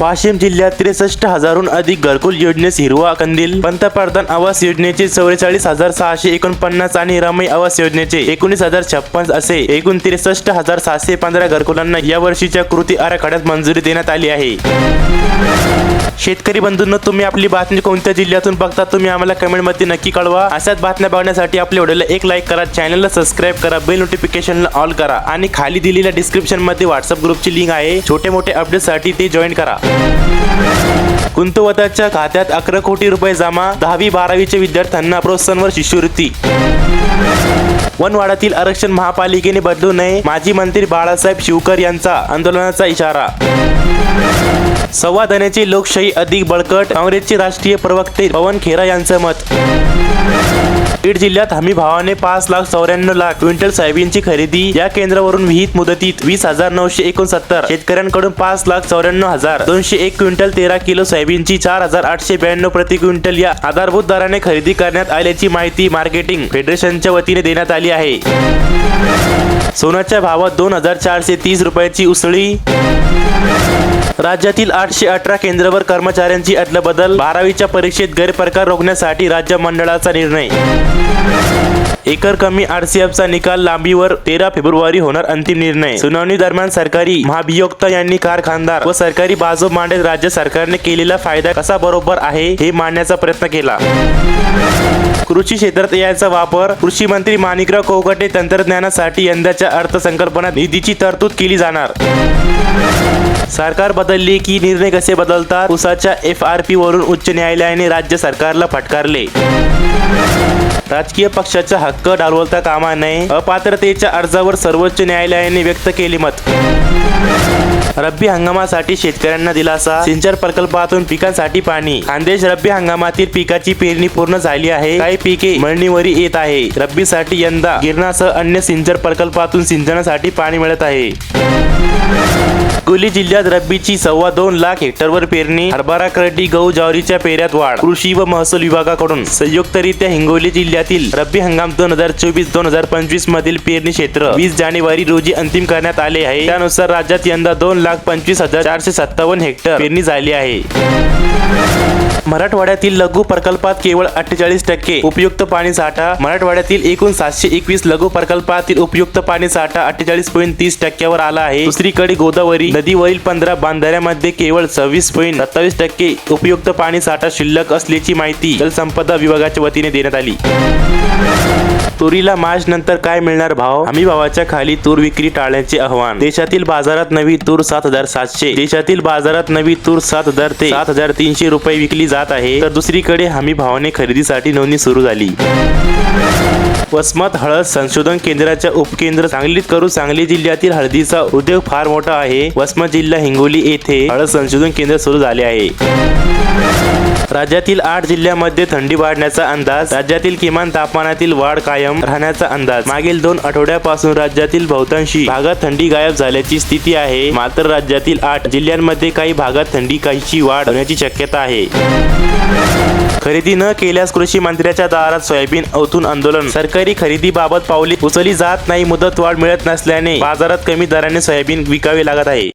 वाशिम जिल्ह्यात त्रेसष्ट हजारहून अधिक घरकुल योजनेस हिरवा कंदील. पंतप्रधान आवास योजनेचे चौवेचाळीस हजार सहाशे एकोणपन्नास आणि रमई आवास योजनेचे एकोणीस हजार छप्पन असे एकूण त्रेसष्ट हजार सहाशे पंधरा घरकुलांना या वर्षीच्या कृती आराखड्यात मंजुरी देण्यात आली आहे. शेतकरी बंधूंना तुम्ही आपली बातमी कोणत्या जिल्ह्यातून बघता तुम्ही आम्हाला कमेंटमध्ये नक्की कळवा. अशाच बातम्या बघण्यासाठी आपल्या व्हिडिओला एक लाईक करा चॅनलला सबस्क्राईब करा बेल नोटिफिकेशनला ऑल करा आणि खाली दिलेल्या डिस्क्रिप्शनमध्ये व्हॉट्सअप ग्रुपची लिंक आहे. छोटे मोठे अपडेटसाठी ते जॉईन करा. गुंतवताच्या खात्यात अकरा कोटी रुपये जमा दहावी बारावीच्या विद्यार्थ्यांना प्रोत्साहनवर शिष्यवृत्ती. वनवाडातील आरक्षण महापालिकेने बदलू नये माजी मंत्री बाळासाहेब शिवकर यांचा आंदोलनाचा इशारा. संवादनाची लोकशाही अधिक बळकट काँग्रेसचे राष्ट्रीय प्रवक्ते पवन खेरा यांचं मत. बीड जिल्ह्यात हमी भावाने पाच लाख चौऱ्याण्णव लाख क्विंटल सोयाबीनची खरेदी. या केंद्रावरून विहित मुदतीत वीस हजार नऊशे एकोणसत्तर. शेतकऱ्यांकडून पाच लाख चौऱ्याण्णव हजार दोनशे एक क्विंटल तेरा किलो सोयाबीनची चार हजार आठशे ब्याण्णव प्रति क्विंटल या आधारभूत दराने खरेदी करण्यात आल्याची माहिती मार्केटिंग फेडरेशनच्या वतीने देण्यात आली आहे. सोन्याच्या भावात दोन हजार चारशे तीस रुपयाची उसळी. राज्यातील आठशे अठरा केंद्रावर कर्मचाऱ्यांची अदलाबदल बारावीच्या परीक्षेत गैरप्रकार रोखण्यासाठी राज्य मंडळाचा निर्णय. एकर कमी आरसीएफचा निकाल लांबीवर तेरा फेब्रुवारी होणार अंतिम निर्णय. सुनावणी दरम्यान सरकारी महाभियोक्ता यांनी कारखानदार व सरकारी बाजू मांडत राज्य सरकारने केलेला फायदा कसा बरोबर आहे हे मांडण्याचा प्रयत्न केला. कृषी क्षेत्रात याचा वापर कृषी मंत्री माणिकराव कोकटे तंत्रज्ञानासाठी यंदाच्या अर्थसंकल्पनात निधीची तरतूद केली जाणार. सरकार बदलले की निर्णय कसे बदलतात? उसाच्या एफ आर पी वरून उच्च न्यायालयाने राज्य सरकारला फटकारले. राजकीय पक्षाचा हक्क डालवता कामा नये. अपात्रतेच्या अर्जावर सर्वोच्च न्यायालयाने व्यक्त केली मत. रब्बी हंगामासाठी शेतकऱ्यांना दिलासा. सिंचन प्रकल्पातून पिकांसाठी पाणी. खानदेश रब्बी हंगामातील पिकाची पेरणी पूर्ण झाली आहे. काही पिके मळणीवरी येत आहे. रब्बीसाठी यंदा गिरणासह अन्य सिंचन प्रकल्पातून सिंचनासाठी पाणी मिळत आहे. हिंगोली जिल्ह्यात रब्बीची सव्वा दोन लाख हेक्टरवर पेरणी. हरभरा करडी गहू ज्वारीच्या पेऱ्यात वाढ. कृषी व महसूल विभागाकडून संयुक्त संयुक्तरित्या हिंगोली जिल्ह्यातील रब्बी हंगाम दोन हजार चोवीस दोन हजार पंचवीस मधील पेरणी क्षेत्र वीस जानेवारी रोजी अंतिम करण्यात आले आहे. त्यानुसार राज्यात यंदा दोन लाख पंचवीस हजार चारशे सत्तावन्न हेक्टर पेरणी झाली आहे. मराठवाड्यातील लघु प्रकल्पात केवळ अठ्ठेचाळीस टक्के उपयुक्त पाणी साठा मराठवाड्यातील एकूण सातशे एकवीस लघु प्रकल्पातील उपयुक्त पाणी साठा अठ्ठेचाळीस पॉईंट तीस टक्क्यावर आला आहे. दुसरीकडे गोदावरी नदीवरील पंधरा बांधाऱ्यामध्ये केवळ सव्वीस पॉईंट सत्तावीस टक्के उपयुक्त पाणी साठा शिल्लक असल्याची माहिती जलसंपदा विभागाच्या वतीने देण्यात आली. तुरीला मार्च नंतर काय मिळणार भाव? हमी भावाच्या खाली तूर विक्री टाळण्याचे आव्हान. देशातील बाजारात नवी तूर सात हजार सातशे. देशातील बाजारात नवी तूर सात हजार ते सात हजार तीनशे रुपये विकली जात आहे. तर दुसरीकडे हमी भावाने खरेदीसाठी नोंदणी सुरू झाली. वसमत हळद संशोधन केंद्राच्या उपकेंद्र सांगलीत करू सांगली जिल्ह्यातील हळदीचा उद्योग फार मोठा आहे. वसमत जिल्हा हिंगोली येथे हळद संशोधन केंद्र सुरू झाले आहे. राज्यातील आठ जिल्ह्यामध्ये थंडी वाढण्याचा अंदाज. राज्यातील किमान तापमानातील वाढ कायम राहण्याचा अंदाज. मागील दोन आठवड्यापासून राज्यातील बहुतांशी भागात थंडी गायब झाल्याची स्थिती आहे. मात्र राज्यातील आठ जिल्ह्यांमध्ये काही भागात थंडी काहीची वाढ होण्याची शक्यता आहे. खरेदी न केल्यास कृषी मंत्र्याच्या दारात सोयाबीन अवतून आंदोलन. सरकारी खरेदीबाबत पावले उचलली जात नाही. मुदत वाढ मिळत नसल्याने बाजारात कमी दराने सोयाबीन विकावे लागत आहे.